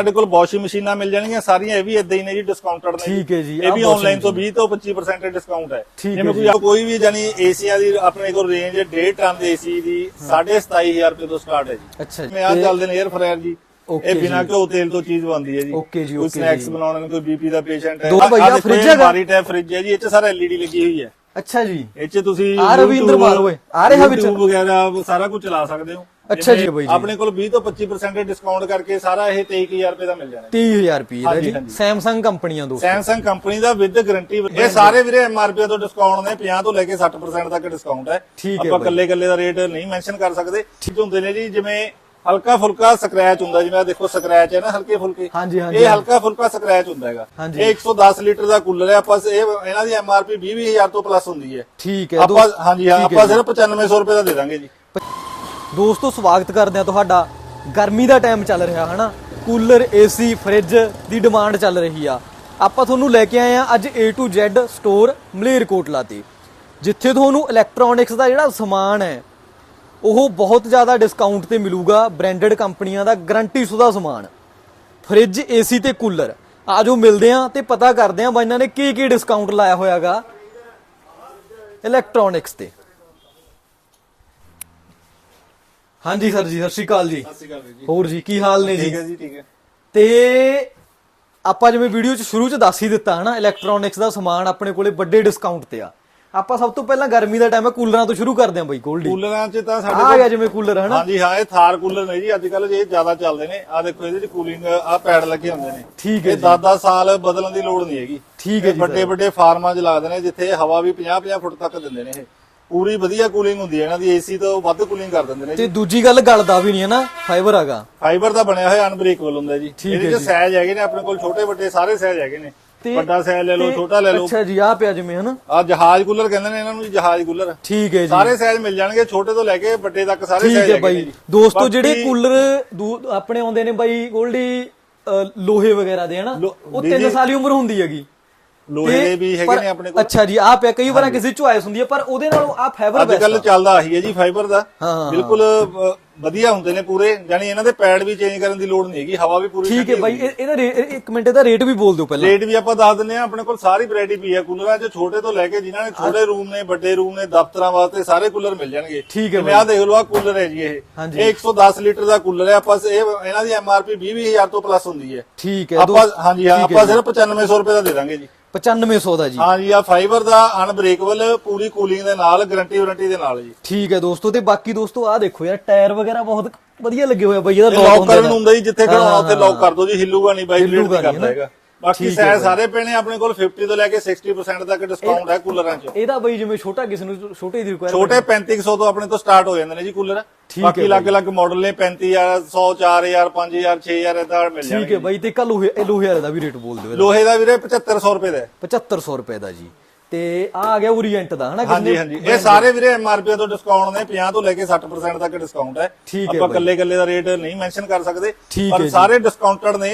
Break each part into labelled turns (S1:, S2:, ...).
S1: ਸਾਡੇ ਕੋਲ ਵਾਸ਼ਿੰਗ ਮਸ਼ੀਨਾਂ ਮਿਲ ਜਾਣਗੀਆਂ ਸਾਰੀਆਂ ਇਹ ਵੀ ਇਦਾਂ ਹੀ ਨੇ ਜੀ ਡਿਸਕਾਊਂਟਡ ਨੇ
S2: ਠੀਕ ਹੈ ਜੀ,
S1: ਇਹ ਵੀ ਆਨਲਾਈਨ ਤੋਂ 20 ਤੋਂ 25% ਡਿਸਕਾਊਂਟ ਹੈ।
S2: ਹੈ
S1: ਜਿਵੇਂ। ਕੋਈ ਕੋਈ ਵੀ ਜਾਨੀ ਏਸੀਆਂ ਦੀ ਆਪਣੇ ਕੋਲ ਰੇਂਜ 1.5 ਟਨ ਦੇ ਏਸੀ ਦੀ 27500 ਰੁਪਏ ਤੋਂ ਸਟਾਰਟ ਹੈ ਜੀ।
S2: ਅੱਛਾ ਜੀ।
S1: ਮੈਂ ਆ ਚੱਲਦੇ ਨੇ 에ਅਰ ਫਰਾਇਰ ਜੀ। ਇਹ ਬਿਨਾਂ। ਘਿਓ ਤੇਲ ਤੋਂ ਚੀਜ਼ ਬਣਦੀ ਹੈ ਜੀ।
S2: Okay ਜੀ,
S1: ਕੋਈ
S2: okay
S1: ਸਨੈਕਸ। ਬਣਾਉਣਾ ਕੋਈ ਬੀਪੀ ਦਾ ਪੇਸ਼ੈਂਟ ਹੈ।
S2: ਦੋ ਭਈਆ fridge ਹੈਗਾ?
S1: ਮਾਰੀ ਟੈਪ ਫ੍ਰਿਜ ਹੈ ਜੀ ਇਹ ਚ ਸਾਰਾ ਐਲਈਡੀ ਲੱਗੀ ਹੋਈ ਹੈ।
S2: ਅੱਛਾ ਜੀ।
S1: ਇਹ ਚ ਤੁਸੀਂ
S2: ਆ ਰਵਿੰਦਰ ਮਾਲ ਓਏ, ਆ ਰਿਹਾ ਵਿੱਚ?
S1: ਵਗੈਰਾ ਸਾਰਾ ਕੁਝ ਚਲਾ ਸਕਦੇ ਹੋ।
S2: ਅੱਛਾ ਜੀ ਬਾਈ ਜੀ।
S1: ਆਪਣੇ ਕੋਲ 20 ਤੋਂ 25% ਡਿਸਕਾਊਂਟ ਕਰਕੇ ਸਾਰਾ ਇਹ 23000 ਰੁਪਏ ਦਾ ਮਿਲ ਜਾਣਾ
S2: 30000 ਰੁਪਏ ਦਾ ਜੀ। ਸੈਮਸੰਗ ਕੰਪਨੀਆਂ ਦੋਸਤੋ
S1: ਸੈਮਸੰਗ ਕੰਪਨੀ ਦਾ ਵਿਦ ਗਾਰੰਟੀ ਇਹ ਸਾਰੇ ਵੀਰੇ ਐਮਆਰਪੀ ਤੋਂ ਡਿਸਕਾਊਂਟ ਨੇ 50 ਤੋਂ ਲੈ ਕੇ 60% ਤੱਕ ਡਿਸਕਾਊਂਟ ਹੈ
S2: ਠੀਕ ਹੈ
S1: ਆਪਾਂ। ਕੱਲੇ ਕੱਲੇ ਦਾ ਰੇਟ ਨਹੀਂ ਮੈਂਸ਼ਨ ਕਰ ਸਕਦੇ ਠੀਕ ਹੁੰਦੇ ਨੇ ਜੀ ਜਿਵੇਂ ਹਲਕਾ ਫੁਲਕਾ ਸਕ੍ਰੈਚ ਹੁੰਦਾ ਜਿਵੇਂ ਆਹ ਦੇਖੋ ਸਕ੍ਰੈਚ ਹੈ ਨਾ ਹਲਕੇ ਫੁਲਕੇ
S2: ਹਾਂਜੀ, ਹਾਂਜੀ,
S1: ਇਹ। ਹਲਕਾ ਫੁਲਕਾ ਸਕ੍ਰੈਚ ਹੁੰਦਾ ਹੈਗਾ। ਇਹ 110 ਲੀਟਰ ਦਾ ਕੂਲਰ ਹੈ ਆਪਾਂ ਇਹ ਇਹਨਾਂ ਦੀ ਐਮਆਰਪੀ 20000 ਤੋਂ ਪਲੱਸ ਹੁੰਦੀ ਹੈ
S2: ਠੀਕ ਹੈ
S1: ਆਪਾਂ ਹਾਂਜੀ ਹਾਂ ਆਪਾਂ। ਸਿਰਫ 9500 ਰੁਪਏ ਦਾ ਦੇ ਦਾਂਗੇ ਜੀ
S2: ਦੋਸਤੋ, ਸਵਾਗਤ ਕਰਦੇ ਆ ਤੁਹਾਡਾ। ਗਰਮੀ ਦਾ ਟਾਈਮ ਚੱਲ ਰਿਹਾ, ਹਨਾ? ਕੂਲਰ ਏਸੀ ਫ੍ਰਿਜ ਦੀ ਡਿਮਾਂਡ ਚੱਲ ਰਹੀ ਆ। ਆਪਾਂ ਤੁਹਾਨੂੰ ਲੈ ਕੇ ਆਏ ਆ ਅੱਜ A to Z store Malerkotla ਤੇ ਜਿੱਥੇ ਤੁਹਾਨੂੰ ਇਲੈਕਟ੍ਰੋਨਿਕਸ ਦਾ ਜਿਹੜਾ ਸਮਾਨ ਹੈ, ਉਹ ਬਹੁਤ ਜ਼ਿਆਦਾ ਡਿਸਕਾਊਂਟ ਤੇ ਮਿਲੂਗਾ ਬ੍ਰਾਂਡਡ ਕੰਪਨੀਆਂ ਦਾ ਗਾਰੰਟੀ ਸੁਦਾ ਸਮਾਨ। ਫ੍ਰਿਜ ਏਸੀ ਤੇ ਕੂਲਰ। ਆਜੋ ਮਿਲਦੇ ਆ ਤੇ ਪਤਾ ਕਰਦੇ ਆ ਬਾਈ ਇਹਨਾਂ ਨੇ ਕੀ ਕੀ ਡਿਸਕਾਊਂਟ ਲਾਇਆ ਹੋਇਆਗਾ ਇਲੈਕਟ੍ਰੋਨਿਕਸ ਤੇ। ਹਾਂਜੀ ਸਰ ਜੀ ਸਤਿ ਸ਼੍ਰੀ ਅਕਾਲ ਜੀ।
S1: ਸਤਿ ਸ਼੍ਰੀ ਅਕਾਲ ਜੀ।
S2: ਹੋਰ ਜੀ ਕੀ ਹਾਲ ਨੇ ਜੀ?
S1: ਠੀਕ ਹੈ ਜੀ ਠੀਕ ਹੈ।
S2: ਤੇ ਆਪਾਂ ਜਿਵੇਂ ਵੀਡੀਓ ਚ ਸ਼ੁਰੂ ਚ ਦੱਸ ਹੀ ਦਿੱਤਾ ਹਨਾ ਇਲੈਕਟ੍ਰੋਨਿਕਸ ਦਾ ਸਮਾਨ ਆਪਣੇ ਕੋਲੇ ਵੱਡੇ ਡਿਸਕਾਊਂਟ ਤੇ ਆ। ਆਪਾਂ ਸਭ ਤੋਂ ਪਹਿਲਾਂ ਗਰਮੀ ਦਾ ਟਾਈਮ ਹੈ ਕੂਲਰਾਂ ਤੋਂ ਸ਼ੁਰੂ ਕਰਦੇ ਆਂ ਬਾਈ ਗੋਲਡੀ
S1: ਕੂਲਰਾਂ 'ਚ ਤਾਂ ਸਾਡੇ
S2: ਆ ਗਿਆ ਜਿਵੇਂ ਕੂਲਰ ਹਨਾ?
S1: ਹਾਂਜੀ ਹਾਂ ਇਹ ਥਾਰ ਕੂਲਰ ਨੇ ਜੀ ਅੱਜ ਕੱਲ ਇਹ ਜ਼ਿਆਦਾ ਚੱਲਦੇ ਨੇ। ਆ ਦੇਖੋ ਇਹਦੇ 'ਚ ਕੂਲਿੰਗ ਆ ਪੈਡ ਲੱਗੇ ਹੁੰਦੇ ਨੇ।
S2: ਠੀਕ ਹੈ
S1: ਇਹ
S2: ਜੀ।
S1: 10-10 ਸਾਲ ਬਦਲਣ ਦੀ ਲੋੜ ਨਹੀਂ ਹੈਗੀ।
S2: ਠੀਕ ਹੈ ਜੀ
S1: ਵੱਡੇ ਵੱਡੇ ਫਾਰਮਾਂ 'ਚ ਲੱਗਦੇ ਨੇ ਜਿੱਥੇ ਹਵਾ ਵੀ 50-50 ਫੁੱਟ ਤੱਕ ਦਿੰਦੇ ਨੇ ਇਹ। ਪੂਰੀ ਵਧੀਆ ਕੂਲਿੰਗ ਹੁੰਦੀ ਹੈ ਇਹਨਾਂ ਦੀ ਏਸੀ ਤੋਂ ਵੱਧ ਕੂਲਿੰਗ ਕਰ ਦਿੰਦੇ ਨੇ
S2: ਤੇ
S1: ਜੀ।
S2: ਦੂਜੀ ਗੱਲ ਗਲਦਾ ਵੀ ਨਹੀਂ ਹੈ ਨਾ ਫਾਈਬਰ ਹੈਗਾ।
S1: ਫਾਈਬਰ ਦਾ ਬਣਿਆ ਹੋਇਆ ਅਨਬ੍ਰੇਕੇਬਲ ਹੁੰਦਾ ਜੀ।
S2: ਠੀਕ
S1: ਇਹਦੇ 'ਚ
S2: ਜੀ।
S1: ਸਾਈਜ਼ ਹੈਗੇ ਨੇ ਆਪਣੇ ਕੋਲ ਛੋਟੇ ਵੱਡੇ ਸਾਰੇ ਸਾਈਜ਼ ਹੈਗੇ ਨੇ।
S2: ਤੇ-
S1: ਵੱਡਾ ਸਾਈਜ਼ ਲੈ ਲਓ
S2: ਤੇ-
S1: ਛੋਟਾ ਲੈ ਲਓ।
S2: ਅੱਛਾ ਜੀ ਆ ਪਿਆ ਜਿਵੇਂ ਹਨਾ?
S1: ਆ ਜਹਾਜ਼ ਕੂਲਰ ਕਹਿੰਦੇ ਨੇ ਇਹਨਾਂ ਨੂੰ ਜੀ ਜਹਾਜ਼ ਕੂਲਰ
S2: ਠੀਕ ਹੈ ਜੀ।
S1: ਸਾਰੇ ਸਾਈਜ਼ ਮਿਲ ਜਾਣਗੇ ਛੋਟੇ ਤੋਂ ਲੈ ਕੇ ਵੱਡੇ ਤੱਕ ਸਾਰੇ
S2: ਠੀਕ
S1: ਸਾਈਜ਼
S2: ਹੈ
S1: ਹੈਗੇ ਨੇ
S2: ਬਾਈ
S1: ਜੀ।
S2: ਦੋਸਤੋ
S1: ਬਾਕੀ-
S2: ਜਿਹੜੇ ਕੂਲਰ ਦੂ- ਆਪਣੇ ਆਉਂਦੇ ਨੇ ਬਾਈ ਗੋਲਡੀ ਅ, ਲੋਹੇ ਵਗੈਰਾ ਦੇ ਹਨਾ?
S1: ਲੋ-
S2: ਉਹ
S1: ਜੀ
S2: 3
S1: ਜੀ।
S2: ਸਾਲ ਦੀ ਉਮਰ ਹੁੰਦੀ ਹੈਗੀ।
S1: ਲੋਹੇ ਦੇ ਵੀ ਹੈਗੇ ਨੇ ਆਪਣੇ ਕੋਲ।
S2: ਅੱਛਾ ਜੀ ਆ ਪਿਆ ਕਈ ਵਾਰਾਂ ਕਿਸੇ ਚੁਆਇਸ ਹੁੰਦੀ ਹੈ ਪਰ ਉਹਦੇ ਨਾਲੋਂ ਆ ਫਾਈਬਰ
S1: ਅੱਜ ਕੱਲ ਚੱਲਦਾ ਆਹੀ ਹੈ ਜੀ ਫਾਈਬਰ ਦਾ। ਬਿਲਕੁਲ ਵਧੀਆ ਹੁੰਦੇ ਨੇ ਪੂਰੇ। ਯਾਨੀ ਇਹਨਾਂ ਦੇ ਪੈਡ ਵੀ ਚੇਂਜ ਕਰਨ ਦੀ ਲੋੜ ਨਹੀਂ ਹੈਗੀ ਹਵਾ ਵੀ ਪੂਰੀ
S2: ਠੀਕ ਹੈ ਬਾਈ
S1: ਹੁੰਦੀ
S2: ਇਹ- ਇਹਦਾ ਇੱਕ ਮਿੰਟ ਇਹਦਾ ਰੇਟ ਵੀ ਬੋਲ ਦਿਓ ਪਹਿਲਾਂ।
S1: ਰੇਟ ਵੀ ਆਪਾਂ ਦੱਸ ਦਿੰਦੇ ਆ ਆਪਣੇ ਕੋਲ ਸਾਰੀ ਵੈਰਾਈਟੀ ਪਈ ਹੈ ਕੂਲਰਾਂ 'ਚ ਛੋਟੇ ਤੋਂ ਲੈ ਕੇ ਜਿਨ੍ਹਾਂ ਨੇ ਛੋਟੇ ਰੂਮ ਨੇ ਵੱਡੇ ਰੂਮ ਨੇ ਦਫ਼ਤਰਾਂ ਵਾਸਤੇ ਸਾਰੇ ਕੂਲਰ ਮਿਲ ਜਾਣਗੇ।
S2: ਠੀਕ ਹੈ
S1: ਆਹ ਦੇਖ ਲਓ ਆ ਕੂਲਰ ਹੈ ਜੀ ਇਹ। ਇਹ 110 ਲੀਟਰ ਦਾ ਕੂਲਰ ਹੈ। ਆਪਾਂ ਇਹ ਇਹਨਾਂ ਦੀ ਐਮਆਰਪੀ 20000 ਤੋਂ ਪਲੱਸ ਹੁੰਦੀ ਹੈ।
S2: ਠੀਕ ਹੈ
S1: ਆਪਾਂ ਹਾਂਜੀ ਹਾਂ ਆਪਾਂ। ਸਿਰਫ 9500 ਰੁਪਏ ਦਾ ਦੇ ਦਾਂਗੇ ਜੀ।
S2: 9500 ਦਾ ਜੀ।
S1: ਹਾਂਜੀ ਆ ਫਾਈਬਰ ਦਾ ਅਨਬ੍ਰੇਕੇਬਲ ਪੂਰੀ ਕੂਲਿੰਗ ਦੇ ਨਾਲ ਗਾਰੰਟੀ ਵਾਰੰਟੀ ਦੇ ਨਾਲ ਜੀ।
S2: ਠੀਕ ਹੈ ਦੋਸਤੋ ਤੇ ਬਾਕੀ ਦੋਸਤੋ ਆ ਦੇਖੋ ਯਾਰ ਟਾਇਰ ਵਗੈਰਾ ਬਹੁਤ ਵਧੀਆ ਲੱਗੇ ਹੋਏ ਆ ਬਾਈ ਇਹਦਾ
S1: ਲੌਕ ਕਰਨ ਹੁੰਦਾ। ਜੀ ਜਿੱਥੇ
S2: ਹਾਂ,
S1: ਖੜਾਉਣਾ ਉੱਥੇ
S2: ਹਾਂ,
S1: ਲੌਕ ਕਰ ਦੋ ਜੀ ਹਿੱਲੂਗਾ ਨਹੀਂ ਬਾਈ
S2: ਹਿੱਲੂਗਾ
S1: ਨਹੀਂ। ਹੈਗਾ। ਬਾਕੀ ਸਾਇਜ਼। ਸਾਰੇ ਪੈਣੇ ਆਪਣੇ ਕੋਲ 50 ਤੋਂ ਲੈ ਕੇ 60% ਤੱਕ ਡਿਸਕਾਊਂਟ ਹੈ ਕੂਲਰਾਂ 'ਚ।
S2: ਇਹਦਾ ਬਾਈ ਜਿਵੇਂ ਛੋਟਾ ਕਿਸੇ ਨੂੰ ਛੋਟੇ ਦੀ ਰਿਕੁਆਇਰਮੈਂਟ
S1: ਛੋਟੇ 3500 ਤੋਂ ਆਪਣੇ ਤੋਂ ਸਟਾਰਟ ਹੋ ਜਾਂਦੇ ਨੇ ਜੀ ਕੂਲਰ। ਬਾਕੀ ਅਲੱਗ-ਅਲੱਗ ਮਾਡਲ ਨੇ 35000 100 4000 5000 6000 ਇਦਾਂ ਮਿਲ
S2: ਠੀਕ ਹੈ
S1: ਜਾਣਗੇ
S2: ਬਾਈ ਤੇ ਕੱਲ ਲੋਹੇ ਲੋਹੇ ਵਾਲੇ ਦਾ ਵੀ ਰੇਟ ਬੋਲ ਦਿਓ ਇਹਦਾ।
S1: ਲੋਹੇ ਦਾ ਵੀਰੇ 7500 ਰੁਪਏ ਦਾ ਹੈ।
S2: 7500 ਰੁਪਏ ਦਾ ਜੀ। ਤੇ ਆ ਆ ਗਿਆ ਓਰੀਐਂਟ ਦਾ ਹਨਾ
S1: ਹਾਂਜੀ ਹਾਂਜੀ। ਇਹ ਸਾਰੇ ਵੀਰੇ ਐਮਆਰਪੀ ਤੋਂ ਡਿਸਕਾਊਂਟ ਨੇ 50 ਤੋਂ ਲੈ ਕੇ 60% ਤੱਕ ਡਿਸਕਾਊਂਟ ਹੈ। ਆਪਾਂ। ਕੱਲੇ ਕੱਲੇ ਦਾ ਰੇਟ ਨਹੀਂ ਮੈਂਸ਼ਨ ਕਰ ਸਕਦੇ ਪਰ। ਸਾਰੇ ਡਿਸਕਾਊਂਟਡ ਨੇ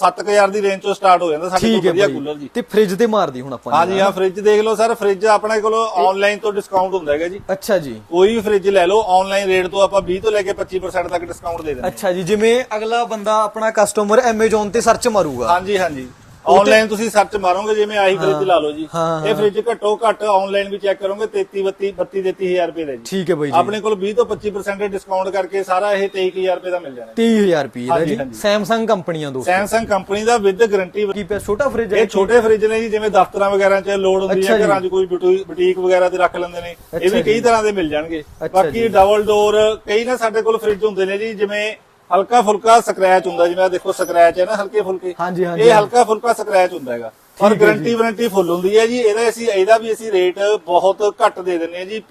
S1: 7000 ਦੀ ਰੇਂਜ ਤੋਂ ਸਟਾਰਟ ਹੋ ਜਾਂਦਾ ਸਾਡੇ ਕੋਲ ਵਧੀਆ ਕੂਲਰ ਜੀ।
S2: ਤੇ ਫ੍ਰਿਜ ਤੇ ਮਾਰਦੀ ਹੁਣ ਆਪਾਂ।
S1: ਹਾਂਜੀ ਹਾਂ ਫ੍ਰਿਜ ਦੇਖ ਲਓ ਸਰ ਫ੍ਰਿਜ ਆਪਣੇ ਕੋਲ ਆਨਲਾਈਨ ਤੋਂ ਡਿਸਕਾਊਂਟ ਹੁੰਦਾ ਹੈਗਾ ਜੀ।
S2: ਅੱਛਾ ਜੀ।
S1: ਕੋਈ ਵੀ ਫ੍ਰਿਜ ਲੈ ਲਓ ਆਨਲਾਈਨ ਰੇਟ ਤੋਂ ਆਪਾਂ 20 ਤੋਂ ਲੈ ਕੇ 25% ਤੱਕ ਡਿਸਕਾਊਂਟ ਦੇ ਦਿੰਦੇ
S2: ਅੱਛਾ ਜੀ ਜਿਵੇਂ ਅਗਲਾ ਬੰਦਾ ਆਪਣਾ ਕਸਟਮਰ Amazon ਤੇ ਸਰਚ ਮਾਰੂਗਾ।
S1: ਹਾਂਜੀ ਹਾਂਜੀ। ਆਨਲਾਈਨ ਤੁਸੀਂ ਸਰਚ ਮਾਰੋਗੇ ਜਿਵੇਂ ਆਹੀ ਫ੍ਰਿਜ ਲਾ ਲਓ ਜੀ।
S2: ਹਾਂ,
S1: ਇਹ ਫ੍ਰਿਜ ਘੱਟੋ ਘੱਟ ਆਨਲਾਈਨ ਵੀ ਚੈੱਕ ਕਰੋਗੇ 33 32 32 33000 ਰੁਪਏ ਦਾ ਜੀ।
S2: ਠੀਕ ਹੈ ਬਾਈ ਜੀ।
S1: ਆਪਣੇ ਕੋਲ 20 ਤੋਂ 25% ਡਿਸਕਾਊਂਟ ਕਰਕੇ ਸਾਰਾ ਇਹ 23000 ਰੁਪਏ ਦਾ ਮਿਲ ਜਾਣਾ
S2: 30000 ਰੁਪਏ ਦਾ
S1: ਹਾਂਜੀ,
S2: ਜੀ।
S1: ਹਾਂਜੀ।
S2: Samsung ਕੰਪਨੀਆਂ ਦੋਸਤੋ।
S1: ਸੈਮਸੰਗ ਕੰਪਨੀ ਦਾ ਵਿਦ ਗਾਰੰਟੀ
S2: ਕੀ ਪਿਆ ਛੋਟਾ ਫ੍ਰਿਜ ਹੈ
S1: ਇਹ ਛੋਟੇ ਫ੍ਰਿਜ ਨੇ ਜੀ ਜਿਵੇਂ ਦਫ਼ਤਰਾਂ ਵਗੈਰਾ 'ਚ ਲੋਡ ਹੁੰਦੀ
S2: ਅੱਛਾ
S1: ਹੈ
S2: ਜੀ।
S1: ਘਰਾਂ 'ਚ ਕੋਈ ਬੁਟੀ- ਬੁਟੀਕ ਵਗੈਰਾ ਤੇ ਰੱਖ ਲੈਂਦੇ ਨੇ ਇਹ
S2: ਅੱਛਾ
S1: ਵੀ ਕਈ। ਤਰ੍ਹਾਂ ਦੇ ਮਿਲ ਜਾਣਗੇ।
S2: ਅੱਛਾ
S1: ਬਾਕੀ
S2: ਜੀ।
S1: ਡਬਲ ਡੋਰ ਕਈ ਨਾ ਸਾਡੇ ਕੋਲ ਫ੍ਰਿਜ ਹੁੰਦੇ ਨੇ ਜੀ ਜਿਵੇਂ ਹਲਕਾ ਫੁਲਕਾ ਸਕ੍ਰੈਚ ਹੁੰਦਾ ਜਿਵੇਂ ਆਹ ਦੇਖੋ ਸਕ੍ਰੈਚ ਹੈ ਨਾ ਹਲਕੇ ਫੁਲਕੇ
S2: ਹਾਂਜੀ, ਹਾਂਜੀ,
S1: ਇਹ। ਹਲਕਾ ਫੁਲਕਾ ਸਕ੍ਰੈਚ ਹੁੰਦਾ ਹੈਗਾ।
S2: ਹੈ
S1: ਗਾਰੰਟੀ ਵਾਰੰਟੀ ਫੁੱਲ ਹੁੰਦੀ ਹੈ ਜੀ। ਇਹਦਾ ਅਸੀਂ ਇਹਦਾ ਵੀ ਅਸੀਂ ਰੇਟ ਬਹੁਤ ਘੱਟ ਦੇ ਦਿੰਦੇ ਹਾਂ ਜੀ।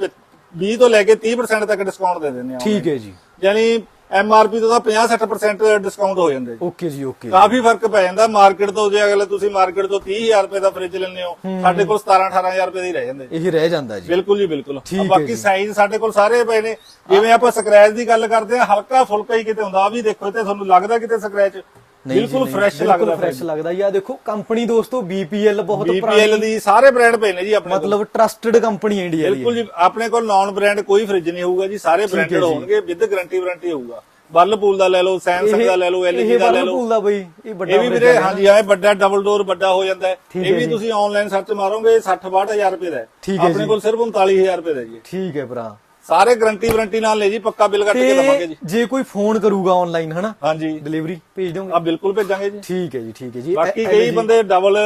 S1: 20 ਤੋਂ ਲੈ ਕੇ 30% ਤੱਕ ਡਿਸਕਾਊਂਟ ਦੇ ਦਿੰਦੇ ਹਾਂ।
S2: ਠੀਕ ਹੈ ਜੀ।
S1: ਯਾਨੀ ਐਮਆਰਪੀ ਤੋਂ ਤਾਂ 50-60% ਡਿਸਕਾਊਂਟ ਹੋ ਜਾਂਦਾ। ਜੀ
S2: ਓਕੇ ਜੀ ਓਕੇ।
S1: ਕਾਫੀ ਫ਼ਰਕ ਪੈ ਜਾਂਦਾ। ਮਾਰਕੀਟ ਤੋਂ ਜੇ ਅਗਲੇ ਤੁਸੀਂ ਮਾਰਕੀਟ ਤੋਂ 30000 ਰੁਪਏ ਦਾ ਫ੍ਰਿਜ ਲੈਂਦੇ ਹੋ ਸਾਡੇ ਕੋਲ 17-18000 ਰੁਪਏ ਦੇ ਹੀ ਰਹਿ ਜਾਂਦੇ।
S2: ਇਹ ਰਹਿ ਜਾਂਦਾ ਜੀ।
S1: ਬਿਲਕੁਲ ਜੀ ਬਿਲਕੁਲ। ਬਾਕੀ
S2: ਜੀ।
S1: ਸਾਈਜ਼ ਸਾਡੇ ਕੋਲ ਸਾਰੇ ਪਏ ਨੇ। ਜਿਵੇਂ ਆਪਾਂ ਸਕ੍ਰੈਚ ਦੀ ਗੱਲ ਕਰਦੇ ਆ ਹਲਕਾ ਫੁਲਕਾ ਹੀ ਕਿਤੇ ਹੁੰਦਾ। ਆ ਵੀ ਦੇਖੋ ਤੇ ਤੁਹਾਨੂੰ ਲੱਗਦਾ ਕਿਤੇ ਸਕ੍ਰੈਚ
S2: ਜੀ,
S1: ਬਿਲਕੁਲ ਫਰੈਸ਼
S2: ਬਿਲਕੁਲ
S1: ਲੱਗਦਾ
S2: ਫਰੈਸ਼ ਲੱਗਦਾ ਯਾ ਦੇਖੋ ਕੰਪਨੀ ਦੋਸਤੋ BPL ਬਹੁਤ
S1: BPL
S2: ਪੁਰਾਣੀ
S1: ਦੀ ਸਾਰੇ ਬ੍ਰਾਂਡ ਪਏ ਨੇ ਜੀ ਆਪਣੇ
S2: ਮਤਲਬ ਟਰਸਟਡ ਕੰਪਨੀ ਇੰਡੀਆ ਦੀ
S1: ਬਿਲਕੁਲ ਜੀ ਆਪਣੇ ਕੋਲ ਨਾਨ ਬ੍ਰਾਂਡ ਕੋਈ ਫ੍ਰਿਜ ਨਹੀਂ ਹੋਊਗਾ ਜੀ ਸਾਰੇ ਬ੍ਰਾਂਡਡ। ਹੋਣਗੇ ਵਿਦ ਗਾਰੰਟੀ ਵਾਰੰਟੀ ਹੋਊਗਾ ਵਰਲਪੂਲ ਦਾ ਲੈ ਲਓ ਸੈਮਸੰਗ ਦਾ ਲੈ ਲਓ ਐਲਜੀ ਦਾ ਲੈ ਲਓ
S2: Whirlpool ਦਾ ਬਈ ਇਹ ਵੱਡਾ
S1: ਇਹ ਵੀ ਵੀਰੇ? ਹਾਂਜੀ ਆ ਇਹ ਵੱਡਾ ਡਬਲ ਡੋਰ ਵੱਡਾ ਹੋ ਜਾਂਦਾ ਹੈ ਇਹ ਵੀ। ਤੁਸੀਂ ਆਨਲਾਈਨ ਸਰਚ ਮਾਰੋਗੇ 60 62000 ਰੁਪਏ ਦਾ ਆਪਣੇ। ਕੋਲ ਸਿਰਫ 39000 ਰੁਪਏ ਦਾ ਜੀ।
S2: ਠੀਕ ਹੈ ਭਰਾ
S1: ਸਾਰੇ ਗਾਰੰਟੀ ਵਾਰੰਟੀ ਨਾਲ ਲੈ ਜੀ ਪੱਕਾ ਬਿੱਲ ਕੱਟ ਕੇ ਦਵਾਂਗੇ ਜੀ।
S2: ਜੇ ਕੋਈ ਫੋਨ ਕਰੂਗਾ ਆਨਲਾਈਨ ਹਨਾ?
S1: ਹਾਂਜੀ।
S2: ਡਿਲੀਵਰੀ ਭੇਜ ਦੋਗੇ
S1: ਆ ਬਿਲਕੁਲ ਭੇਜਾਂਗੇ ਜੀ।
S2: ਠੀਕ ਹੈ ਜੀ ਠੀਕ ਹੈ ਜੀ।
S1: ਬਾਕੀ ਕਈ ਬੰਦੇ ਡਬਲ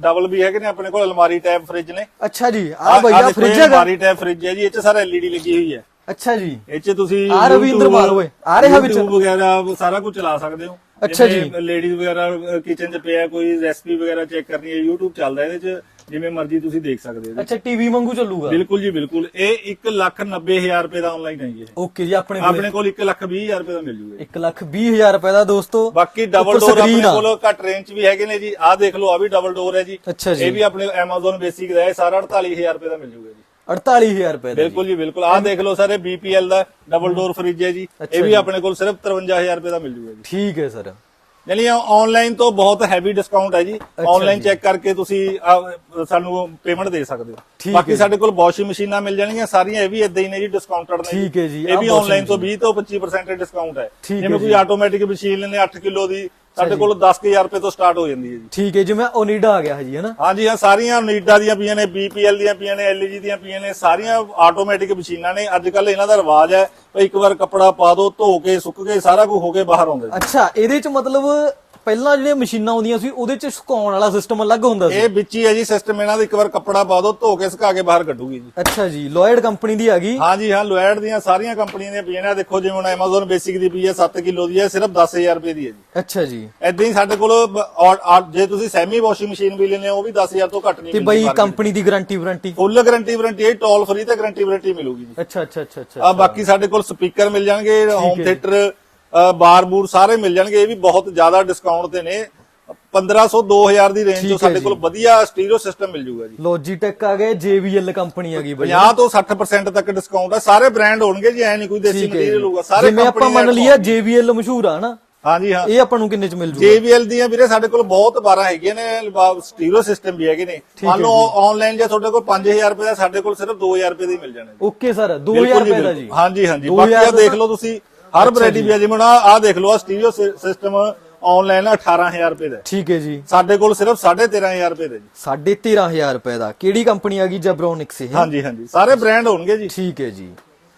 S1: ਡਬਲ ਵੀ ਹੈਗੇ ਨੇ ਆਪਣੇ ਕੋਲ ਅਲਮਾਰੀ ਟੈਪ ਫ੍ਰਿਜ ਨੇ।
S2: ਅੱਛਾ ਜੀ ਆ ਭਈਆ ਫ੍ਰਿਜ ਹੈਗਾ।
S1: ਅਲਮਾਰੀ ਟੈਪ ਫ੍ਰਿਜ ਹੈ ਜੀ ਇਹ ਚ ਸਾਰਾ ਐਲਈਡੀ ਲੱਗੀ ਹੋਈ ਹੈ।
S2: ਅੱਛਾ ਜੀ।
S1: ਇਹ ਚ ਤੁਸੀਂ
S2: ਆ ਰਵਿੰਦਰ ਮਾਲ ਓਏ, ਆ ਰਿਹਾ ਵਿੱਚ?
S1: ਵਗੈਰਾ ਸਾਰਾ ਕੁਝ ਚਲਾ ਸਕਦੇ ਹੋ।
S2: ਅੱਛਾ ਜੀ।
S1: ਲੇਡੀਜ਼ ਵਗੈਰਾ ਕਿਚਨ ਚ ਪਿਆ ਕੋਈ ਰੈਸਪੀ ਵਗੈਰਾ ਚੈੱਕ ਕਰਨੀ ਹੈ YouTube ਚੱਲਦਾ ਇਹਦੇ ਚ। ਜਿਵੇਂ ਮਰਜ਼ੀ ਤੁਸੀਂ ਦੇਖ ਸਕਦੇ ਹੋ
S2: ਅੱਛਾ ਟੀਵੀ ਵਾਂਗੂ ਚੱਲੂਗਾ?
S1: ਬਿਲਕੁਲ ਜੀ ਬਿਲਕੁਲ। ਇਹ 190000 ਰੁਪਏ ਦਾ ਆਨਲਾਈਨ ਹੈ ਜੀ।
S2: ਓਕੇ ਜੀ ਆਪਣੇ ਕੋਲ
S1: ਆਪਣੇ ਕੋਲ 120000 ਰੁਪਏ ਦਾ ਮਿਲ ਜੂਗਾ
S2: 1 ਲੱਖ 20 ਹਜ਼ਾਰ ਰੁਪਏ ਦਾ ਦੋਸਤੋ
S1: ਬਾਕੀ ਡਬਲ ਡੋਰ ਆਪਣੇ। ਕੋਲ ਘੱਟ ਰੇਂਜ ਵੀ ਹੈਗੇ ਨੇ ਜੀ। ਆਹ ਦੇਖ ਲਓ ਆ ਵੀ ਡਬਲ ਡੋਰ ਹੈ ਜੀ। ਇਹ ਵੀ ਆਪਣੇ Amazon ਬੇਸਿਕ ਦਾ ਹੈ। ਸਾਰਾ 48000 ਰੁਪਏ ਦਾ ਮਿਲ ਜੂਗਾ ਜੀ।
S2: 48000 ਰੁਪਏ ਦਾ।
S1: ਬਿਲਕੁਲ ਜੀ ਬਿਲਕੁਲ। ਆਹ ਦੇਖ ਲਓ ਸਾਰੇ BPL ਦਾ ਡਬਲ ਡੋਰ ਫ੍ਰਿਜ ਹੈ ਜੀ। ਇਹ ਵੀ। ਆਪਣੇ ਕੋਲ ਸਿਰਫ 53000 ਰੁਪਏ ਦਾ ਮਿਲ ਜੂਗਾ ਜੀ।
S2: ਠੀਕ ਹੈ ਸਰ।
S1: ਯਾਨੀ ਆਨਲਾਈਨ ਤੋਂ ਬਹੁਤ ਹੈਵੀ ਡਿਸਕਾਊਂਟ ਹੈ ਜੀ। ਆਨਲਾਈਨ ਚੈੱਕ ਕਰਕੇ ਤੁਸੀਂ ਆਹ, ਸਾਨੂੰ ਪੇਮੈਂਟ ਦੇ ਸਕਦੇ ਹੋ। ਬਾਕੀ ਸਾਡੇ ਕੋਲ ਵਾਸ਼ਿੰਗ ਮਸ਼ੀਨਾਂ ਮਿਲ ਜਾਣਗੀਆਂ। ਸਾਰੀਆਂ ਇਹ ਵੀ ਇਦਾਂ ਹੀ ਨੇ ਜੀ ਡਿਸਕਾਊਂਟਡ ਨੇ
S2: ਠੀਕ ਹੈ ਜੀ,
S1: ਇਹ
S2: ਆਹ
S1: ਵੀ
S2: washing
S1: ਆਨਲਾਈਨ ਤੋਂ 20 ਤੋਂ 25% ਡਿਸਕਾਊਂਟ ਹੈ।
S2: ਠੀਕ ਹੈ
S1: ਜਿਵੇਂ ਕੋਈ
S2: ਜੀ।
S1: ਆਟੋਮੈਟਿਕ ਮਸ਼ੀਨ ਲੈਣੇ 8 ਕਿਲੋ ਦੀ ਸਾਡੇ ਕੋਲ 10000 ਰੁਪਏ ਤੋਂ ਸਟਾਰਟ ਹੋ ਜਾਂਦੀ ਹੈ ਜੀ।
S2: ਠੀਕ ਹੈ ਜਿਵੇਂ ਓਨੀਡਾ ਆ ਗਿਆ ਜੀ ਹਨਾ
S1: ਹਾਂਜੀ ਹਾਂ ਸਾਰੀਆਂ ਨੀਡਾ ਦੀਆਂ ਪਈਆਂ ਨੇ BPL ਦੀਆਂ ਪਈਆਂ ਨੇ LG ਦੀਆਂ ਪਈਆਂ ਨੇ ਸਾਰੀਆਂ ਆਟੋਮੈਟਿਕ ਮਸ਼ੀਨਾਂ ਨੇ। ਅੱਜ ਕੱਲ ਇਹਨਾਂ ਦਾ ਰਿਵਾਜ ਹੈ ਇੱਕ ਵਾਰ ਕੱਪੜਾ ਪਾ ਦੋ ਧੋ ਕੇ ਸੁੱਕ ਕੇ ਸਾਰਾ ਕੁਝ ਹੋ ਕੇ ਬਾਹਰ ਆਉਂਦਾ
S2: ਅੱਛਾ ਇਹਦੇ ਚ ਮਤਲਬ ਪਹਿਲਾਂ ਜਿਹੜੀਆਂ ਮਸ਼ੀਨਾਂ ਆਉਂਦੀਆਂ ਸੀ ਉਹਦੇ ਚ ਸੁਕਾਉਣ ਵਾਲਾ ਸਿਸਟਮ ਅਲੱਗ ਹੁੰਦਾ ਸੀ।
S1: ਇਹ ਵਿੱਚ ਹੀ ਹੈ ਜੀ ਸਿਸਟਮ ਇਹਨਾਂ ਦਾ ਇੱਕ ਵਾਰ ਕੱਪੜਾ ਪਾ ਦੋ ਧੋ ਕੇ ਸੁਕਾ ਕੇ ਬਾਹਰ ਕੱਢੂਗੀ ਜੀ।
S2: ਅੱਛਾ ਜੀ ਲੋਇਡ ਕੰਪਨੀ ਦੀ ਆ ਗਈ?
S1: ਹਾਂਜੀ ਹਾਂ ਲੋਇਡ ਦੀਆਂ ਸਾਰੀਆਂ ਕੰਪਨੀਆਂ ਦੀਆਂ ਆਹ ਦੇਖੋ ਜਿਵੇਂ ਹੁਣ Amazon ਬੇਸਿਕ ਦੀ ਪਈ ਹੈ 7 ਕਿਲੋ ਦੀ ਹੈ ਸਿਰਫ 10000 ਰੁਪਏ ਦੀ ਹੈ ਜੀ।
S2: ਅੱਛਾ ਜੀ।
S1: ਐਦਾਂ ਹੀ ਸਾਡੇ ਕੋਲ ਬ- ਔਰ- ਔਰ ਜੇ ਤੁਸੀਂ ਸੈਮੀ ਵਾਸ਼ਿੰਗ ਮਸ਼ੀਨ ਵੀ ਲੈਣੇ ਹੋ ਉਹ ਵੀ 10000 ਤੋਂ ਘੱਟ ਨਹੀਂ
S2: ਤੇ ਬਈ ਕੰਪਨੀ ਦੀ। Guarantee warranty
S1: full guarantee warranty ਹੈ ਟੋਲ ਫ੍ਰੀ ਤੇ ਗਾਰੰਟੀ ਵਾਰੰਟੀ ਮਿਲੂਗੀ ਜੀ।
S2: ਅੱਛਾ ਅੱਛਾ ਅੱਛਾ ਅੱਛਾ
S1: ਆ ਬਾਕੀ ਸਾਡੇ ਕੋਲ ਸਪੀਕਰ ਮਿਲ ਜਾਣਗੇ ਹੋਮ
S2: ਹੈ।
S1: ਥੀਏਟਰ ਬਾਰ ਬੂਰ ਸਾਰੇ ਮਿਲ ਜਾਣਗੇ ਇਹ ਵੀ ਬਹੁਤ ਜ਼ਿਆਦਾ ਡਿਸਕਾਊਂਟ ਤੇ ਨੇ। 1500 2000 ਦੀ ਰੇਂਜ ਤੋਂ ਸਾਡੇ। ਕੋਲ ਵਧੀਆ ਸਟੀਰੀਓ ਸਿਸਟਮ ਮਿਲ ਜੂਗਾ ਜੀ।
S2: ਲੌਜੀਟੈਕ ਆ ਗਏ JBL ਕੰਪਨੀ ਆ ਗਈ ਬਈ।
S1: 50 ਤੋਂ 60% ਤੱਕ ਡਿਸਕਾਊਂਟ ਹੈ ਸਾਰੇ ਬ੍ਰਾਂਡ ਹੋਣਗੇ ਜੀ ਐ ਨਹੀਂ ਕੋਈ ਦੇਸੀ ਮਟੀਰੀਅਲ। ਹੋਊਗਾ। ਸਾਰੇ
S2: ਜਿਵੇਂ ਆਪਾਂ ਮੰਨ ਲਈਏ JBL ਮਸ਼ਹੂਰ ਆ ਨਾ
S1: ਹਾਂਜੀ ਹਾਂ।
S2: ਇਹ ਆਪਾਂ ਨੂੰ ਕਿੰਨੇ ਚ ਮਿਲ ਜੂਗਾ?
S1: JBL ਦੀਆਂ ਵੀਰੇ ਸਾਡੇ ਕੋਲ ਬਹੁਤ 12 ਹੈਗੀਆਂ ਨੇ ਸਟੀਰੀਓ ਸਿਸਟਮ ਵੀ ਹੈਗੇ ਨੇ। ਮੰਨ ਲਓ ਆਨਲਾਈਨ ਜੇ ਤੁਹਾਡੇ ਕੋਲ 5000 ਰੁਪਏ ਦਾ ਸਾਡੇ ਕੋਲ ਸਿਰਫ 2000 ਰੁਪਏ ਦੇ ਮਿਲ ਜਾਣੇ।
S2: ਓਕੇ ਸਰ 2000
S1: ਬਿਲਕੁਲ ਜੀ,
S2: ਰੁਪਏ ਦਾ। ਜੀ।
S1: ਹਾਂਜੀ ਹਾਂਜੀ।
S2: 2000
S1: ਬਾਕੀ ਆ ਦੇਖ ਲਓ ਤੁਸੀਂ। ਹਰ ਵੈਰਾਈਟੀ ਵੀ ਆ ਜਿਵੇਂ ਆ ਦੇਖ ਲਓ ਆ ਸਟੀਰੀਓ ਸਿਸਟਮ ਆਨਲਾਈਨ 18000 ਰੁਪਏ ਦਾ। ਹੈ।
S2: ਠੀਕ ਹੈ ਜੀ।
S1: ਸਾਡੇ ਕੋਲ ਸਿਰਫ 13500 ਰੁਪਏ ਦਾ ਜੀ।
S2: 13500 ਰੁਪਏ ਦਾ। ਕਿਹੜੀ ਕੰਪਨੀ ਆ ਗਈ? ਜਬਰੋਨਿਕਸ ਇਹ?
S1: ਹਾਂਜੀ ਹਾਂਜੀ। ਸਾਰੇ ਬ੍ਰਾਂਡ ਹੋਣਗੇ ਜੀ।
S2: ਠੀਕ ਹੈ ਜੀ।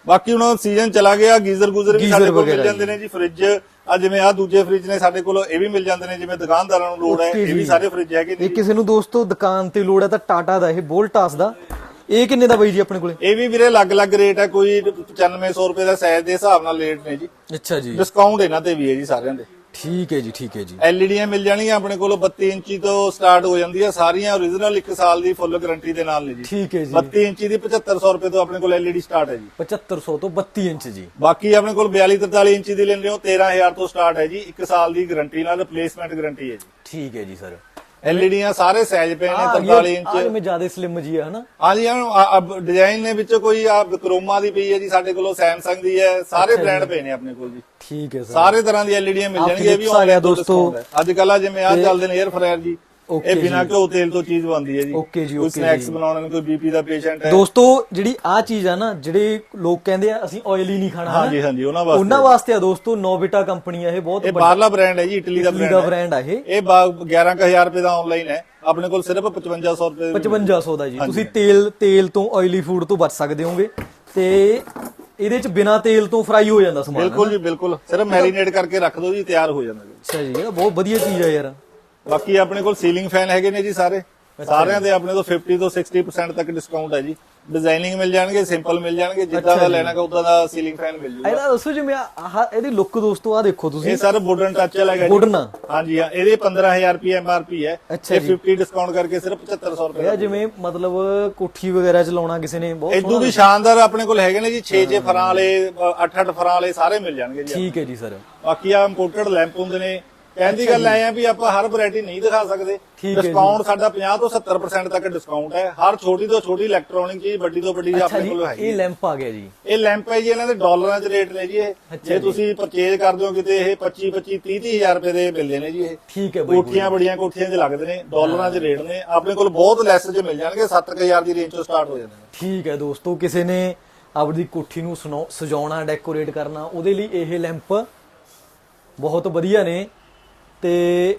S1: ਬਾਕੀ ਹੁਣ ਸੀਜ਼ਨ ਚਲਾ ਗਿਆ ਗੀਜ਼ਰ ਗੁਜ਼ਰ ਵੀ ਸਾਡੇ ਕੋਲ ਮਿਲ
S2: ਵਗੈਰਾ
S1: ਜਾਂਦੇ ਨੇ ਜੀ ਫ੍ਰਿਜ ਆ ਜਿਵੇਂ ਆ ਦੂਜੇ ਫ੍ਰਿਜ ਨੇ ਸਾਡੇ ਕੋਲ ਇਹ ਵੀ ਮਿਲ ਜਾਂਦੇ ਨੇ ਜਿਵੇਂ ਦੁਕਾਨਦਾਰਾਂ ਨੂੰ ਲੋੜ ਹੈ
S2: Okay
S1: ਇਹ ਵੀ
S2: ਜੀ।
S1: ਸਾਰੇ ਫ੍ਰਿਜ ਹੈਗੇ ਨੇ
S2: ਇਹ ਕਿਸੇ ਨੂੰ ਦੋਸਤੋ ਦੁਕਾਨ ਤੇ ਲੋੜ ਹੈ ਤਾਂ ਟਾਟਾ ਦਾ ਇਹ ਵੋਲਟਾਸ ਦਾ। ਇਹ ਕਿੰਨੇ ਦਾ ਬਈ ਜੀ ਆਪਣੇ ਕੋਲੇ?
S1: ਇਹ ਵੀ ਵੀਰੇ ਅਲੱਗ-ਅਲੱਗ ਰੇਟ ਹੈ ਕੋਈ 9500 ਰੁਪਏ ਦਾ ਸਾਈਜ਼ ਦੇ ਹਿਸਾਬ ਨਾਲ ਰੇਟ ਨੇ ਜੀ।
S2: ਅੱਛਾ ਜੀ।
S1: ਡਿਸਕਾਊਂਟ ਇਹਨਾਂ ਤੇ ਵੀ ਹੈ ਜੀ ਸਾਰਿਆਂ ਦੇ।
S2: ਠੀਕ ਹੈ ਜੀ ਠੀਕ ਹੈ ਜੀ।
S1: ਐਲਈਡੀਆਂ ਮਿਲ ਜਾਣਗੀਆਂ ਆਪਣੇ ਕੋਲ 32 ਇੰਚੀ ਤੋਂ ਸਟਾਰਟ ਹੋ ਜਾਂਦੀ ਹੈ ਸਾਰੀਆਂ origignal 1 ਸਾਲ ਦੀ ਫੁੱਲ ਗਾਰੰਟੀ ਦੇ ਨਾਲ ਨੇ ਜੀ।
S2: ਠੀਕ ਹੈ ਜੀ।
S1: 32 ਇੰਚੀ ਦੀ 7500 ਰੁਪਏ ਤੋਂ ਆਪਣੇ ਕੋਲ ਐਲਈਡੀ ਸਟਾਰਟ ਹੈ ਜੀ।
S2: 7500 ਤੋਂ 32 ਇੰਚ ਜੀ।
S1: ਬਾਕੀ ਆਪਣੇ ਕੋਲ 42 43 ਇੰਚੀ ਦੀ ਲੈਂਦੇ ਹੋ 13000 ਤੋਂ ਸਟਾਰਟ ਹੈ ਜੀ 1 ਸਾਲ ਦੀ ਗਾਰੰਟੀ ਨਾਲ ਰਿਪਲੇਸਮੈਂਟ ਗਾਰੰਟੀ ਹੈ ਜੀ।
S2: ਠੀਕ ਹੈ ਜੀ ਸਰ
S1: ਐਲਈਡੀਆਂ ਸਾਰੇ ਸਾਈਜ਼ ਪਏ ਨੇ
S2: ਆ
S1: 43 ਇੰਚ।
S2: ਜਿਵੇਂ ਜ਼ਿਆਦਾ ਸਲਿਮ ਜੀ ਹੈ ਹਨਾ?
S1: ਹਾਂਜੀ ਹਾਂ ਡਿਜ਼ਾਈਨ ਦੇ ਵਿੱਚ ਕੋਈ ਆ ਕਰੋਮਾ ਦੀ ਪਈ ਹੈ ਜੀ ਸਾਡੇ ਕੋਲੋਂ ਸੈਮਸੰਗ ਦੀ ਹੈ ਸਾਰੇ ਬ੍ਰਾਂਡ ਪਏ ਨੇ ਆਪਣੇ ਕੋਲ ਜੀ।
S2: ਠੀਕ ਹੈ ਸਰ।
S1: ਸਾਰੇ ਤਰ੍ਹਾਂ ਦੀ ਐਲਈਡੀਆਂ ਮਿਲ
S2: ਆਹ
S1: ਜਾਣਗੀਆਂ ਇਹ ਵੀ
S2: ਆ
S1: ਤੋਂ
S2: ਦੋਸਤੋ।
S1: ਅੱਜ ਕੱਲ੍ਹ ਆ ਜਿਵੇਂ ਆ ਚੱਲਦੇ ਨੇ 에ਅਰ ਫਰਾਇਰ ਜੀ। ਇਹ ਬਿਨਾਂ। ਘਿਓ ਤੇਲ ਤੋਂ ਚੀਜ਼ ਬਣਦੀ ਹੈ ਜੀ।
S2: Okay ਜੀ,
S1: ਕੋਈ ਸਨੈਕਸ। ਬਣਾਉਣਾ ਨੂੰ ਕੋਈ ਬੀਪੀ ਦਾ ਪੇਸ਼ੈਂਟ ਹੈ।
S2: ਦੋਸਤੋ ਜਿਹੜੀ ਆ ਚੀਜ਼ ਆ ਨਾ ਜਿਹੜੇ ਲੋਕ ਕਹਿੰਦੇ ਆ ਅਸੀਂ ਆਇਲ ਨਹੀਂ ਖਾਣਾ?
S1: ਹਾਂਜੀ ਹਾਂਜੀ ਉਹਨਾਂ ਵਾਸਤੇ।
S2: ਉਹਨਾਂ ਵਾਸਤੇ ਆ ਦੋਸਤੋ ਨੋਵਿਟਾ ਕੰਪਨੀ ਆ ਇਹ ਬਹੁਤ
S1: ਇਹ ਬਾਹਰਲਾ ਬ੍ਰਾਂਡ ਹੈ ਜੀ ਇਟਲੀ ਦਾ ਬ੍ਰਾਂਡ ਹੈ।
S2: ਬ੍ਰਾਂਡ ਆ ਇਹ।
S1: ਇਹ 11000 ਰੁਪਏ ਦਾ ਆਨਲਾਈਨ ਹੈ। ਆਪਣੇ ਕੋਲ ਸਿਰਫ 5500 ਰੁਪਏ ਦੇ
S2: 5500 ਦਾ ਜੀ। ਤੁਸੀਂ ਤੇਲ ਤੇਲ ਤੋਂ ਆਇਲੀ ਫੂਡ ਤੋਂ ਬਚ ਸਕਦੇ ਹੋਗੇ। ਤੇ ਇਹਦੇ ਚ ਬਿਨਾ ਤੇਲ ਤੋਂ ਫਰਾਈ ਹੋ ਜਾਂਦਾ ਸਮਾਨ
S1: ਬਿਲਕੁਲ ਜੀ ਬਿਲਕੁਲ। ਸਿਰਫ ਮੈਰੀਨੇਟ ਕਰਕੇ ਰੱਖ ਦਿਓ ਜੀ ਤਿਆਰ ਹੋ ਜਾਂਦਾ ਜੀ।
S2: ਅੱਛਾ ਜੀ ਇਹ ਬਹੁਤ ਵਧੀਆ ਚੀਜ਼ ਆ ਯਾਰ।
S1: ਬਾਕੀ ਆਪਣੇ ਕੋਲ ਸੀਲਿੰਗ ਫੈਨ ਹੈਗੇ ਨੇ ਜੀ ਸਾਰੇ। ਸਾਰਿਆਂ ਦੇ ਆਪਣੇ ਤੋਂ 50 ਤੋਂ 60% ਤੱਕ ਡਿਸਕਾਊਂਟ ਹੈ ਜੀ। ਡਿਜ਼ਾਈਨਿੰਗ ਮਿਲ ਜਾਣਗੇ ਸਿੰਪਲ ਮਿਲ ਜਾਣਗੇ ਜਿੱਦਾਂ ਦਾ ਲੈਣਾ ਹੈ ਉਦਾਂ ਦਾ ਸੀਲਿੰਗ ਫੈਨ ਮਿਲ ਜੂਗਾ।
S2: ਇਹਦਾ ਦੱਸੋ ਜਿਵੇਂ ਆਹ ਇਹਦੀ ਲੁੱਕ ਦੋਸਤੋ ਆ ਦੇਖੋ ਤੁਸੀਂ।
S1: ਇਹ ਸਰ ਵੁਡਨ ਟੱਚ ਵਾਲਾ ਹੈਗਾ ਜੀ।
S2: ਵੁਡਨ।
S1: ਹਾਂਜੀ ਹਾਂ ਇਹਦੇ 15000 ਰੁਪਏ ਐਮਆਰਪੀ ਹੈ। ਇਹ 50 ਡਿਸਕਾਊਂਟ ਕਰਕੇ ਸਿਰਫ 7500 ਰੁਪਏ
S2: ਇਹ ਜਿਵੇਂ ਮਤਲਬ ਕੋਠੀ ਵਗੈਰਾ ਚ ਲਾਉਣਾ ਕਿਸੇ ਨੇ ਬਹੁਤ
S1: ਇਦੋਂ ਵੀ ਸ਼ਾਨਦਾਰ ਆਪਣੇ ਕੋਲ ਹੈਗੇ ਨੇ ਜੀ 6-6 ਫਰਾਂ ਵਾਲੇ 8-8 ਫਰਾਂ ਵਾਲੇ ਸਾਰੇ ਮਿਲ ਜਾਣਗੇ ਜੀ।
S2: ਠੀਕ ਹੈ ਜੀ ਸਰ।
S1: ਬਾਕੀ ਆ ਇੰਪੋਰਟਡ ਲੈਂਪ ਹੁੰਦੇ ਨੇ ਕਹਿੰਦੀ ਗੱਲ ਐ ਆ ਵੀ ਆਪਾਂ ਹਰ ਵੈਰਾਈਟੀ ਨਹੀਂ ਦਿਖਾ ਸਕਦੇ।
S2: ਹੈ।
S1: ਡਿਸਕਾਊਂਟ ਸਾਡਾ 50 ਤੋਂ 70% ਤੱਕ ਡਿਸਕਾਊਂਟ ਹੈ। ਹਰ ਛੋਟੀ ਤੋਂ ਛੋਟੀ ਇਲੈਕਟ੍ਰੋਨਿਕ ਚੀਜ਼ ਵੱਡੀ ਤੋਂ ਵੱਡੀ ਆਪਣੇ ਕੋਲ ਹੈਗੀ
S2: ਇਹ ਲੈਂਪ ਆ ਗਿਆ ਜੀ।
S1: ਇਹ ਲੈਂਪ ਹੈ ਜੀ ਇਹਨਾਂ ਦੇ ਡਾਲਰਾਂ 'ਚ ਰੇਟ ਨੇ ਜੀ ਇਹ। ਜੇ। ਤੁਸੀਂ ਪਰਚੇਜ ਕਰਦੇ ਹੋ ਕਿਤੇ ਇਹ 25 25 30 ਹਜ਼ਾਰ ਰੁਪਏ ਦੇ ਮਿਲਦੇ ਨੇ ਜੀ ਇਹ।
S2: ਠੀਕ ਹੈ ਬਾਈ
S1: ਕੋਠੀਆਂ ਬੜੀਆਂ ਕੋਠੀਆਂ 'ਚ ਲੱਗਦੇ ਨੇ ਡਾਲਰਾਂ 'ਚ ਰੇਟ ਨੇ। ਆਪਣੇ ਕੋਲ ਬਹੁਤ ਲੈਸ 'ਚ ਮਿਲ ਜਾਣਗੇ 7000 ਦੀ ਰੇਂਜ ਤੋਂ ਸਟਾਰਟ ਹੋ ਜਾਂਦੇ ਨੇ।
S2: ਠੀਕ ਹੈ ਦੋਸਤੋ ਕਿਸੇ ਨੇ ਆਪਦੀ ਕੋਠੀ ਨੂੰ ਸਜਾਉਣਾ ਡੈਕੋਰੇਟ ਕਰਨਾ ਉਹਦੇ ਲਈ ਇਹ ਲੈਂਪ ਬਹੁਤ ਵਧੀਆ ਨੇ। ਤੇ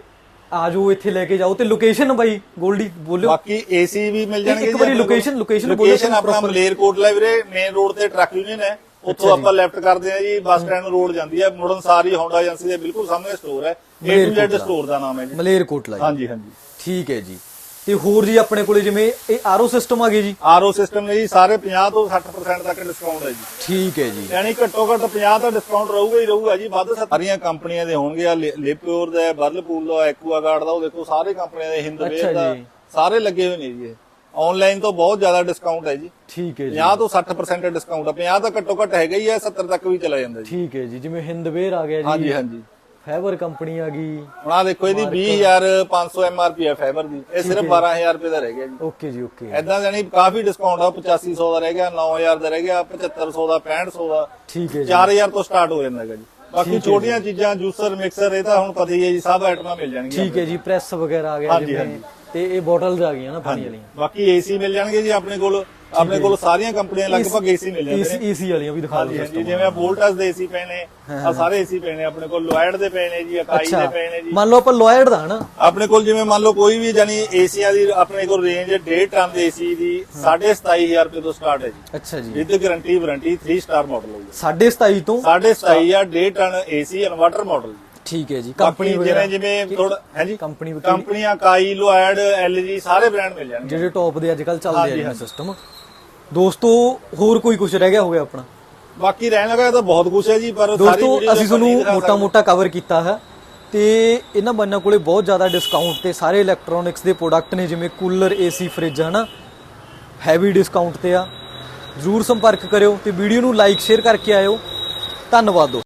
S2: ਆਜੋ ਇੱਥੇ ਲੈ ਕੇ ਜਾਓ ਤੇ ਲੋਕੇਸ਼ਨ ਬਾਈ ਗੋਲਡੀ ਬੋਲਿਓ।
S1: ਬਾਕੀ ਏਸੀ ਵੀ ਮਿਲ ਜਾਣਗੇ
S2: ਇੱਕ ਵਾਰੀ location- location ਬੋਲੋ
S1: ਲੋਕੇਸ਼ਨ
S2: ਸਾਨੂੰ
S1: ਆਪਣਾ। ਮਲੇਰਕੋਟਲਾ ਵੀਰੇ ਮੇਨ ਰੋਡ ਤੇ ਟਰੱਕ ਯੂਨੀਅਨ ਹੈ। ਉੱਥੋਂ ਆਪਾਂ ਲੈਫਟ ਕਰਦੇ ਆ ਜੀ ਬੱਸ ਸਟੈਂਡ ਰੋਡ ਜਾਂਦੀ ਹੈ। ਮੁੜਨ ਸਾਰੀ ਹੋਂਡਾ ਏਜੰਸੀ ਦੇ ਬਿਲਕੁਲ ਸਾਹਮਣੇ ਸਟੋਰ ਹੈ। Z
S2: ਮਲੇਰਕੋਟਲਾ।
S1: ਸਟੋਰ ਦਾ ਨਾਮ ਹੈ ਜੀ।
S2: ਮਲੇਰਕੋਟਲਾ
S1: ਹਾਂਜੀ ਹਾਂਜੀ।
S2: ਠੀਕ ਹੈ ਜੀ। ਤੇ ਹੋਰ ਜੀ ਆਪਣੇ ਕੋਲੇ ਜਿਵੇਂ ਇਹ ਆਰਓ ਸਿਸਟਮ ਆ ਗਏ ਜੀ?
S1: ਆਰਓ ਸਿਸਟਮ ਨੇ ਜੀ ਸਾਰੇ 50 ਤੋਂ 60% ਤੱਕ ਡਿਸਕਾਊਂਟ ਹੈ ਜੀ।
S2: ਠੀਕ ਹੈ ਜੀ।
S1: ਯਾਨੀ ਘੱਟੋ ਘੱਟ 50 ਤਾਂ ਡਿਸਕਾਊਂਟ ਰਹੂਗਾ ਹੀ ਰਹੂਗਾ ਜੀ ਵੱਧ ਸਾਰੀਆਂ ਕੰਪਨੀਆਂ ਦੇ ਹੋਣਗੇ ਆ ਲਿਪਿਓਰ ਦਾ ਬਰਲਪੂਲ ਦਾ ਐਕੁਆਗਾਰਡ ਦਾ ਉਹ ਦੇਖੋ ਸਾਰੇ ਕੰਪਨੀਆਂ ਦੇ ਹਿੰਦਵੇਵ
S2: ਅੱਛਾ
S1: ਦਾ। ਸਾਰੇ ਲੱਗੇ ਹੋਏ ਨੇ ਜੀ ਆਨਲਾਈਨ ਤੋਂ ਬਹੁਤ ਜ਼ਿਆਦਾ ਡਿਸਕਾਊਂਟ ਹੈ ਜੀ।
S2: ਠੀਕ ਹੈ ਜੀ।
S1: 50 ਤੋਂ 60% ਡਿਸਕਾਊਂਟ ਆ। 50 ਤਾਂ ਘੱਟੋ ਘੱਟ ਹੈਗਾ ਹੀ ਹੈ 70 ਤੱਕ ਵੀ ਚਲਾ ਜਾਂਦਾ ਜੀ।
S2: ਠੀਕ ਹੈ ਜੀ ਜਿਵੇਂ ਹਿੰਦਵੇਰ ਆ ਗਿਆ
S1: ਹਾਂਜੀ
S2: ਜੀ
S1: ਹਾਂਜੀ।
S2: ਫਾਈਬਰ ਕੰਪਨੀ ਆ ਗਈ।
S1: ਹੁਣ ਆ ਦੇਖੋ ਇਹਦੀ 20500 ਐਮਆਰਪੀ ਹੈ ਫਾਈਬਰ ਦੀ। ਇਹ ਸਿਰਫ 12000 ਰੁਪਏ ਦਾ ਰਹਿ ਗਿਆ ਜੀ।
S2: ਓਕੇ ਜੀ ਓਕੇ।
S1: ਐਦਾਂ ਜਾਨੀ ਕਾਫੀ ਡਿਸਕਾਊਂਟ ਆ 8500 ਦਾ ਰਹਿ ਗਿਆ 9000 ਦਾ ਰਹਿ ਗਿਆ 7500 ਦਾ 6500 ਦਾ।
S2: ਠੀਕ ਹੈ ਜੀ।
S1: 4000 ਤੋਂ ਸਟਾਰਟ ਹੋ ਜਾਂਦਾ ਹੈਗਾ ਜੀ। ਬਾਕੀ ਛੋਟੀਆਂ ਚੀਜ਼ਾਂ ਜੂਸਰ ਮਿਕਸਰ ਇਹ ਤਾਂ ਹੁਣ ਪਤਾ ਹੀ ਹੈ ਜੀ ਸਭ ਆਈਟਮਾਂ ਮਿਲ ਜਾਣਗੀਆਂ
S2: ਠੀਕ ਹੈ ਜੀ ਪ੍ਰੈਸ ਵਗੈਰਾ ਆ ਗਿਆ ਜਿਵੇਂ। ਤੇ ਇਹ ਬੋਟਲਸ ਆ ਗਈਆਂ ਨਾ ਪਾਣੀ ਵਾਲੀਆਂ।
S1: ਬਾਕੀ ਏਸੀ ਮਿਲ ਜਾਣਗੇ ਜੀ ਆਪਣੇ ਕੋਲ। ਆਪਣੇ ਕੋਲ ਸਾਰੀਆਂ ਕੰਪਨੀਆਂ ਲਗਭਗ ਏਸੀ ਮਿਲ ਜਾਂਦੇ ਨੇ
S2: ਏਸੀ ਵਾਲੀਆਂ ਵੀ ਦਿਖਾ ਦਿਓ
S1: ਹਾਂਜੀ ਜਿਵੇਂ ਵੋਲਟਸ ਦੇ ਏਸੀ ਪਏ ਨੇ ਆ ਸਾਰੇ ਏਸੀ ਪਏ ਨੇ ਆਪਣੇ ਕੋਲ ਲੋਇਡ ਦੇ ਪਏ ਨੇ ਜੀ ਅਕਾਈ ਦੇ ਪਏ ਨੇ ਜੀ।
S2: ਮੰਨ ਲਓ ਆਪਾਂ ਲੋਇਡ ਦਾ ਹਨਾ।
S1: ਆਪਣੇ ਕੋਲ ਜਿਵੇਂ ਮੰਨ ਲਓ ਕੋਈ ਵੀ ਜਾਨੀ ਏਸੀਆਂ ਦੀ ਆਪਣੇ ਕੋਲ ਰੇਂਜ 1.5 ਟਨ ਦੇ ਏਸੀ ਦੀ 27500 ਰੁਪਏ ਤੋਂ ਸਟਾਰਟ ਹੈ ਜੀ।
S2: ਅੱਛਾ ਜੀ।
S1: With guarantee warranty 3 star model ਹੋਊਗਾ
S2: 27.5 ਤੋਂ
S1: 27500 ਜਾਂ 1.5 ਟਨ ਏਸੀ ਇਨਵਰਟਰ ਮਾਡਲ
S2: ਠੀਕ ਹੈ ਜੀ
S1: ਕੰਪਨੀ
S2: ਵਗੈਰਾ
S1: ਜਿਵੇਂ ਥੋੜਾ ਹੈ ਜੀ?
S2: ਕੰਪਨੀ
S1: ਕੰਪਨੀਆਂ ਕਾਈ ਲੋਇਡ ਐਲਜੀ ਸਾਰੇ ਬ੍ਰਾਂਡ ਮਿਲ ਜਾਣਗੇ।
S2: ਜਿਹੜੇ ਟੌਪ ਦੇ ਅੱਜ ਕੱਲ ਚੱਲਦੇ ਆ। ਸਿਸਟਮ ਦੋਸਤੋ ਹੋਰ ਕੋਈ ਕੁਝ ਰਹਿ ਗਿਆ ਹੋਵੇ ਆਪਣਾ?
S1: ਬਾਕੀ ਰਹਿਣ ਲੱਗਾ ਤਾਂ ਬਹੁਤ ਕੁਝ ਹੈ ਜੀ ਪਰ
S2: ਦੋਸਤੋ ਅਸੀਂ ਤੁਹਾਨੂੰ
S1: ਦਿਖਾ
S2: ਮੋਟਾ
S1: ਸਕਦੇ।
S2: ਮੋਟਾ ਕਵਰ ਕੀਤਾ ਹੈ ਤੇ ਇਹਨਾਂ ਬੰਨਾਂ ਕੋਲੇ ਬਹੁਤ ਜ਼ਿਆਦਾ ਡਿਸਕਾਊਂਟ ਤੇ ਸਾਰੇ ਇਲੈਕਟ੍ਰੋਨਿਕਸ ਦੇ ਪ੍ਰੋਡਕਟ ਨੇ ਜਿਵੇਂ ਕੂਲਰ ਏਸੀ ਫ੍ਰਿਜ ਹਨਾ ਹੈਵੀ ਡਿਸਕਾਊਂਟ ਤੇ ਆ। ਜ਼ਰੂਰ ਸੰਪਰਕ ਕਰਿਓ ਤੇ ਵੀਡੀਓ ਨੂੰ ਲਾਈਕ ਸ਼ੇਅਰ ਕਰਕੇ ਆਇਓ। ਧੰਨਵਾਦ